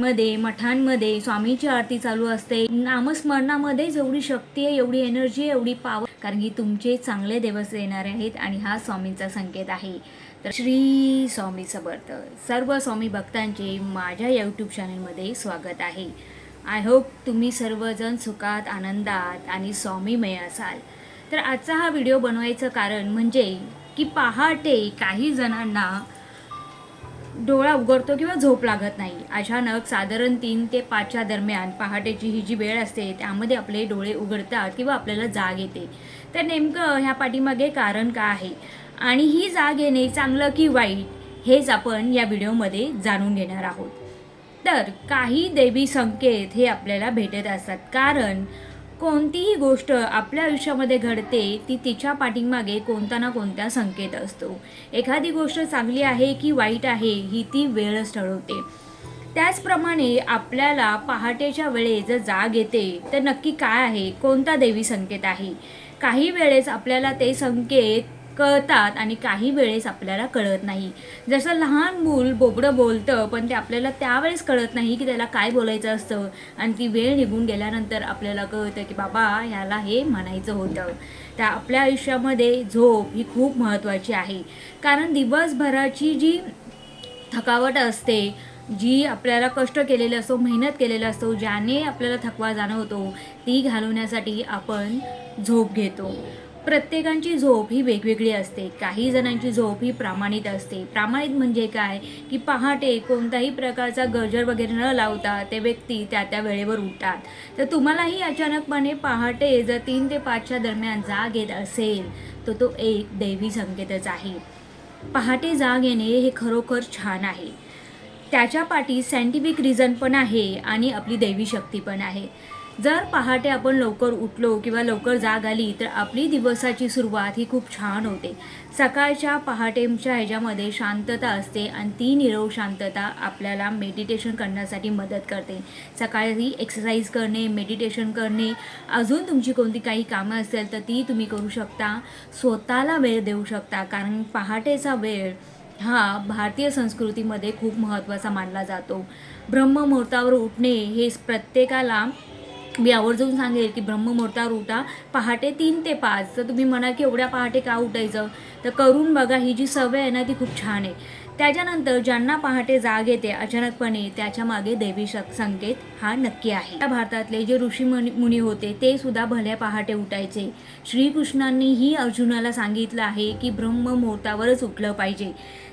मध्ये मठांमध्ये स्वामीची आरती चालू असते. नामस्मरणामध्ये जेवढी शक्ती आहे एवढी एनर्जी आहे एवढी पावर कारण की तुमचे चांगले दिवस येणारे आहेत आणि हा स्वामींचा संकेत आहे. तर श्री स्वामी समर्थ सर्व स्वामी भक्तांचे माझ्या यूट्यूब चॅनलमध्ये स्वागत आहे. आय होप तुम्ही सर्वजण सुखात आनंदात आणि स्वामीमय असाल. तर आजचा हा व्हिडिओ बनवायचं कारण म्हणजे की पहाटे काही जणांना डोळा उघडतो किंवा झोप लागत नाही. अचानक साधारण तीन ते पाचच्या दरम्यान पहाटेची ही जी वेळ असते त्यामध्ये आपले डोळे उघडतात किंवा आपल्याला जाग येते. तर नेमकं ह्या पाठीमागे कारण काय आहे? आणि ही जाग येणे चांगलं की वाईट हेच आपण या व्हिडिओमध्ये जाणून घेणार आहोत. तर काही देवी संकेत हे आपल्याला भेटत असतात. कारण कोणतीही गोष्ट आपल्या आयुष्यामध्ये घडते ती तिच्या पाठीमागे कोणता ना कोणता संकेत असतो. एखादी गोष्ट चांगली आहे की वाईट आहे ही ती वेळच ठरवते. त्याचप्रमाणे आपल्याला पहाटेच्या वेळेस जर जाग येते तर नक्की काय आहे कोणता देवी संकेत आहे? काही वेळेस आपल्याला ते संकेत कळतात आणि काही वेळेस आपल्याला कळत नाही. जसं लहान मूल बोबडं बोलतं पण ते आपल्याला त्यावेळेस कळत नाही की त्याला काय बोलायचं असतं. आणि ती वेळ निघून गेल्यानंतर आपल्याला कळतं की बाबा ह्याला हे म्हणायचं होतं. त्या आपल्या आयुष्यामध्ये झोप ही खूप महत्त्वाची आहे. कारण दिवसभराची जी थकावट असते जी आपल्याला कष्ट केलेलं असतो मेहनत केलेलं असतो ज्याने आपल्याला थकवा जाणवतो ती घालवण्यासाठी आपण झोप घेतो. प्रत्येकांची झोप ही वेगवेगळी असते. काही जणांची झोप ही प्रामाणित असते. प्रामाणित म्हणजे काय? की पहाटे कोणताही प्रकारचा गजर वगैरे न लावता ते व्यक्ती त्या त्या वेळेवर उठतात. तर तुम्हालाही अचानकपणे पहाटे जर तीन ते पाचच्या दरम्यान जाग येत असेल तर तो एक दैवी संकेतच आहे. पहाटे जाग येणे हे खरोखर छान आहे. त्याच्या पाठी सायंटिफिक रिझन पण आहे आणि आपली दैवी शक्ती पण आहे. जर पहाटे आपण लवकर उठलो किंवा लवकर जाग आली तर आपली दिवसाची सुरुवात ही खूप छान होते. सकाळच्या पहाटेच्या ह्याच्यामध्ये शांतता असते आणि ती निरव शांतता आपल्याला मेडिटेशन करण्यासाठी मदत करते. सकाळी एक्सरसाइज करणे मेडिटेशन करणे अजून तुमची कोणती काही कामं असेल तर ती तुम्ही करू शकता. स्वतःला वेळ देऊ शकता कारण पहाटेचा वेळ हा भारतीय संस्कृतीमध्ये खूप महत्त्वाचा मानला जातो. ब्रह्ममुहूर्तावर उठणे हे प्रत्येकाला मी आवर्जून सांगेल की ब्रह्ममुहूर्तावर उठा पहाटे तीन ते पाच. तर तुम्ही म्हणा की एवढ्या पहाटे का उठायचं? तर करून बघा ही जी सवय आहे ना ती खूप छान आहे. त्याच्यानंतर ज्यांना पहाटे जाग येते अचानकपणे त्याच्यामागे देवी संकेत हा नक्की आहे. त्या भारतातले जे ऋषी मुनी मुनी होते ते सुद्धा भल्या पहाटे उठायचे. श्रीकृष्णांनीही अर्जुनाला सांगितलं आहे की ब्रह्ममुहूर्तावरच उठलं पाहिजे.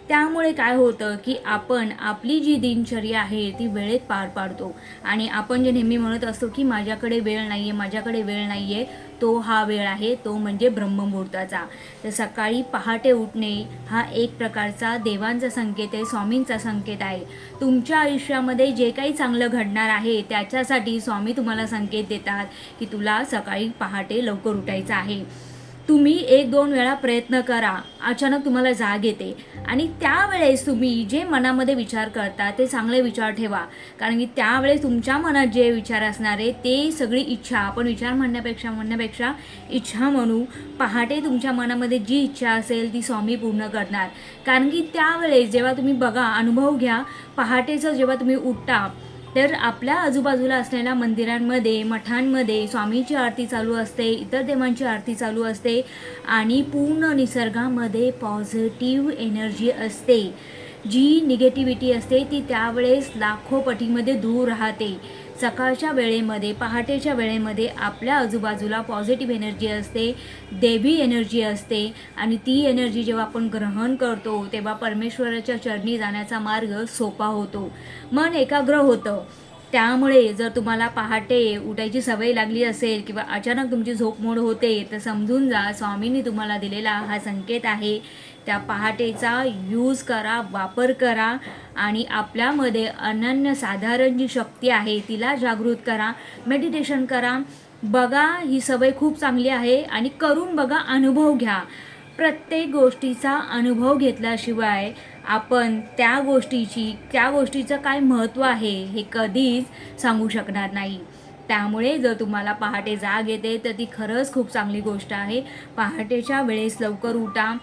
त्यामुळे काय होतं की आपण आपली जी दिनचर्या आहे ती वेळेत पार पाडतो. आणि आपण जे नेहमी म्हणत असतो की माझ्याकडे वेळ नाही आहे माझ्याकडे वेळ नाही आहे तो हा वेळ आहे तो म्हणजे ब्रह्ममुहूर्ताचा. तर सकाळी पहाटे उठणे हा एक प्रकारचा देवांचा संकेत आहे स्वामींचा संकेत आहे. तुमच्या आयुष्यामध्ये जे काही चांगलं घडणार आहे त्याच्यासाठी स्वामी तुम्हाला संकेत देतात की तुला सकाळी पहाटे लवकर उठायचं आहे. तुम्ही एक दोन वेळा प्रयत्न करा. अचानक तुम्हाला जाग येते. आणि त्यावेळेस तुम्ही जे मनामध्ये विचार करता ते चांगले विचार ठेवा. कारण की त्यावेळेस तुमच्या मनात जे विचार असणार आहे ते सगळी इच्छा आपण विचार म्हणण्यापेक्षा म्हणण्यापेक्षा इच्छा म्हणू. पहाटे तुमच्या मनामध्ये जी इच्छा असेल ती स्वामी पूर्ण करणार. कारण की त्यावेळेस जेव्हा तुम्ही बघा अनुभव घ्या. पहाटेचं जेव्हा तुम्ही उठता तर आपल्या आजूबाजूला असलेल्या मंदिरांमध्ये मठांमध्ये स्वामीची आरती चालू असते इतर देवांची आरती चालू असते आणि पूर्ण निसर्गामध्ये पॉझिटिव्ह एनर्जी असते. जी निगेटिव्हिटी असते ती त्यावेळेस लाखो पटीमध्ये दूर राहते. सकाळच्या वेळेमध्ये पहाटेच्या वेळेमध्ये आपल्या आजूबाजूला पॉझिटिव्ह एनर्जी असते देवी एनर्जी असते आणि ती एनर्जी जेव्हा आपण ग्रहण करतो तेव्हा परमेश्वराच्या चरणी जाण्याचा मार्ग सोपा होतो. मन एकाग्र होतं. त्यामुळे जर तुम्हाला पहाटे उठायची सवय लागली असेल किंवा अचानक तुमची झोप मोड होते तर समजून जा स्वामींनी तुम्हाला दिलेला हा संकेत आहे त्या पहाटेचा यूज करा वापर करा आणि आपल्यामध्ये अनन्यसाधारण जी शक्ती आहे तिला जागृत करा मेडिटेशन करा. बघा ही सवय खूप चांगली आहे आणि करून बघा अनुभव घ्या. प्रत्येक गोष्टीचा अनुभव घेतल्याशिवाय आपण त्या गोष्टीची त्या गोष्टीचं काय महत्त्व आहे हे कधीच सांगू शकणार नाही. त्यामुळे जर तुम्हाला पहाटे जाग येते तर ती खरंच खूप चांगली गोष्ट आहे. पहाटेच्या वेळेस लवकर उठा.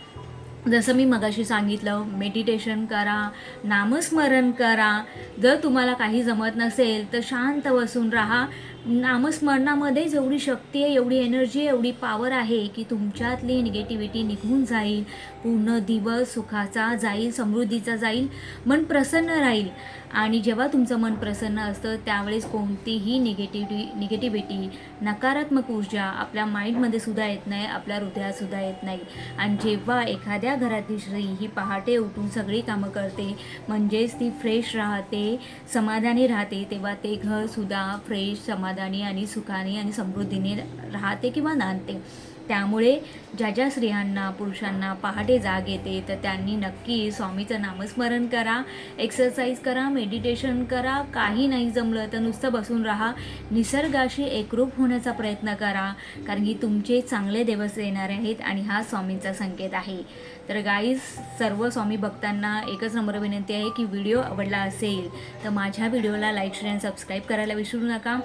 जसं मी मगाशी सांगितलं मेडिटेशन करा नामस्मरण करा. जर तुम्हाला काही जमत नसेल तर शांत बसून राहा. नामस्मरणामध्ये जेवढी शक्ती आहे एवढी एनर्जी आहे एवढी पॉवर आहे की तुमच्यातली निगेटिव्हिटी निघून जाईल. पूर्ण दिवस सुखाचा जाईल समृद्धीचा जाईल. मन प्रसन्न राहील. आणि जेव्हा तुमचं मन प्रसन्न असतं त्यावेळेस कोणतीही निगेटिव्हिटी निगेटिव्हिटी नकारात्मक ऊर्जा आपल्या माइंडमध्ये सुद्धा येत नाही आपल्या हृदयातसुद्धा येत नाही. आणि जेव्हा एखाद्या घरातील स्त्री ही पहाटे उठून सगळी कामं करते म्हणजेच ती फ्रेश राहते समाधानी राहते तेव्हा ते घरसुद्धा फ्रेश समाधानी आणि सुखाने आणि समृद्धीने राहते किंवा नांदते. त्यामुळे ज्या ज्या स्त्रियांना पुरुषांना पहाटे जाग येते तर त्यांनी नक्की स्वामीचं नामस्मरण करा एक्सरसाइज करा मेडिटेशन करा. काही नाही जमलं तर नुसतं बसून राहा. निसर्गाशी एकरूप होण्याचा प्रयत्न करा कारण की तुमचे चांगले दिवस येणारे आहेत आणि हा स्वामींचा संकेत आहे. तर गाईज सर्व स्वामी भक्तांना एकच नंबर विनंती आहे की व्हिडिओ आवडला असेल तर माझ्या व्हिडिओला लाईक शेअर आणि सबस्क्राईब करायला विसरू नका.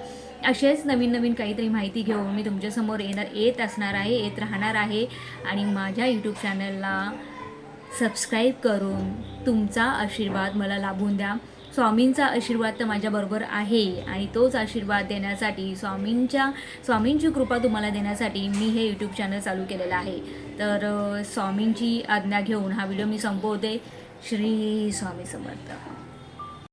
असेच नवीन नवीन काहीतरी माहिती घेऊन मी तुमच्यासमोर येणार येत असणार आहे येत राहणार आहे. आणि माझ्या यूट्यूब चॅनलला सबस्क्राईब करून तुमचा आशीर्वाद मला लाभून द्या. स्वामींचा आशीर्वाद तर माझ्याबरोबर आहे आणि तोच आशीर्वाद देण्यासाठी स्वामींच्या स्वामींची कृपा तुम्हाला देण्यासाठी मी हे यूट्यूब चॅनल चालू केलेलं आहे. तर स्वामींची आज्ञा घेऊन हा व्हिडिओ मी संपवते. श्री स्वामी समर्थ.